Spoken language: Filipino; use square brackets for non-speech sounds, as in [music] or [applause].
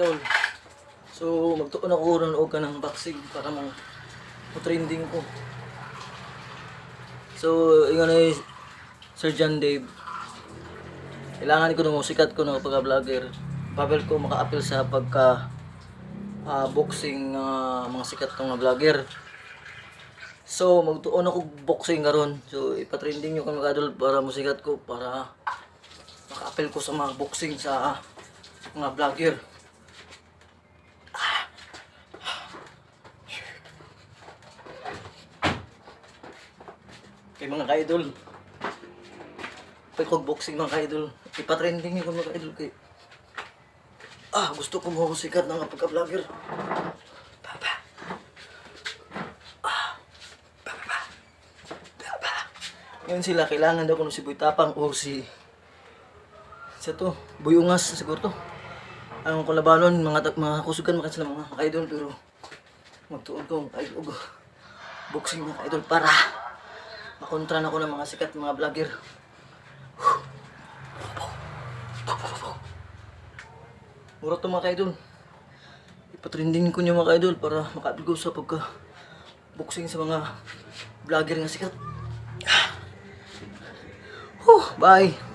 Idol. So, magtuon ako ron og kanang boxing para mo trending ko. So, ingon ni Sir John Dave. Kailangan ko nung sikat ko ng pagka-vlogger. Pavel ko maka-appeal sa pagka ah, boxing ah, mga sikat ng vlogger. So, magtuon ako boxing karon. So, ipatrending nyo kami kadol para musikat ko para maka-appeal ko sa mga boxing sa mga vlogger. Kay mga ka-idol. Pagkog boxing mga ka-idol. Ipatrending kami mga ka-idol kay Ah, gusto ko mo sikat na nga pagka-vlogger. Papa. Ah. Papa. Papa. Ngayon sila, kailangan daw ko si Boy Tapang o si... Sa to, Boy Ungas siguro to. Ang kulabanon, mga, mga kusugan mga sila mga idol pero magtuon ko ay boxing mga idol para makontra na ko ng mga sikat mga vlogger. Mura to mga ka-idol. Ipatrending ko niyo mga ka-idol para makabigo sa pagka boxing sa mga vlogger nga sikat. [sighs] Huh, bye.